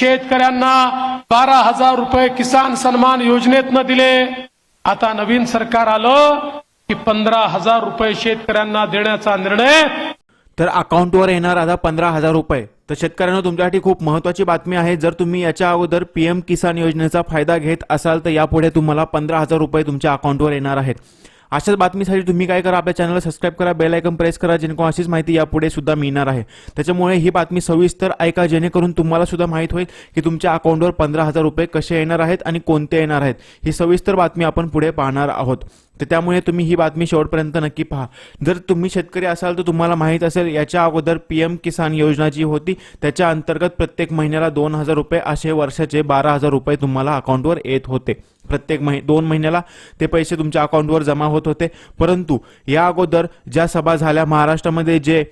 शेतकऱ्यांना बारा हजार रुपये किसान सन्मान योजनेतनं दिले. आता नवीन सरकार आलं की पंधरा हजार रुपये शेतकऱ्यांना देण्याचा निर्णय. तर अकाउंटवर येणार आता पंधरा हजार रुपये. तर शेतकऱ्यांना तुमच्यासाठी खूप महत्वाची बातमी आहे. जर तुम्ही याच्या अगोदर पी एम किसान योजनेचा फायदा घेत असाल तर यापुढे तुम्हाला पंधरा हजार रुपये तुमच्या अकाउंटवर येणार आहेत. अशाच बातमीसाठी तुम्ही काय करा आपल्या चॅनलला सबस्क्राईब करा बेल आयकन प्रेस करा जेणेकरून अशीच माहिती यापुढे सुद्धा मिळणार आहे. त्याच्यामुळे ही बातमी सविस्तर ऐका जेणेकरून तुम्हाला सुद्धा माहीत होईल की तुमच्या अकाउंटवर पंधरा हजार रुपये कसे येणार आहेत आणि कोणते येणार आहेत. ही सविस्तर बातमी आपण पुढे पाहणार आहोत. तर त्यामुळे तुम्ही ही बातमी शेवटपर्यंत नक्की पहा. जर तुम्ही शेतकरी असाल तर तुम्हाला माहीत असेल याच्या अगोदर पी एम किसान योजना जी होती त्याच्या अंतर्गत प्रत्येक महिन्याला दोन हजार रुपये असे वर्षाचे बारा हजार रुपये तुम्हाला अकाउंटवर येत होते. प्रत्येक महि दोन महिन्याला ते पैसे तुमच्या अकाउंटवर जमा होत होते. परंतु या अगोदर ज्या सभा झाल्या महाराष्ट्रामध्ये जे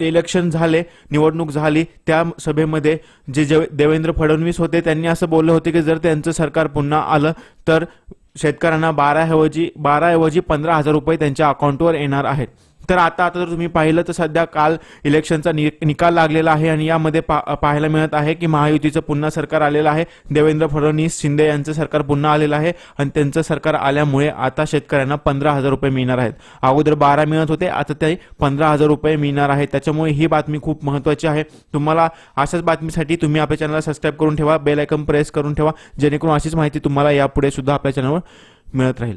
इलेक्शन झाले निवडणूक झाली त्या सभेमध्ये जे जे देवेंद्र फडणवीस होते त्यांनी असं बोलले होते की जर त्यांचं सरकार पुन्हा आलं तर शेतकऱ्यांना बाराऐवजी बाराऐवजी पंधरा हजार रुपये त्यांच्या अकाउंटवर येणार आहेत. तर आता आता जर तुम्ही पाहिलं तर सध्या काल इलेक्शनचा नि निकाल लागलेला आहे आणि यामध्ये पा पाहायला मिळत आहे की महायुतीचं पुन्हा सरकार आलेलं आहे. देवेंद्र फडणवीस शिंदे यांचं सरकार पुन्हा आलेलं आहे आणि त्यांचं सरकार आल्यामुळे आता शेतकऱ्यांना पंधरा हजार रुपये मिळणार आहेत. अगोदर बारा मिळत होते आता ते पंधरा हजार रुपये मिळणार आहेत. त्याच्यामुळे ही बातमी खूप महत्त्वाची आहे. तुम्हाला अशाच बातमीसाठी तुम्ही आपल्या चॅनलला सबस्क्राईब करून ठेवा बेल आयकन प्रेस करून ठेवा जेणेकरून अशीच माहिती तुम्हाला यापुढे सुद्धा आपल्या चॅनलवर मिळत राहील.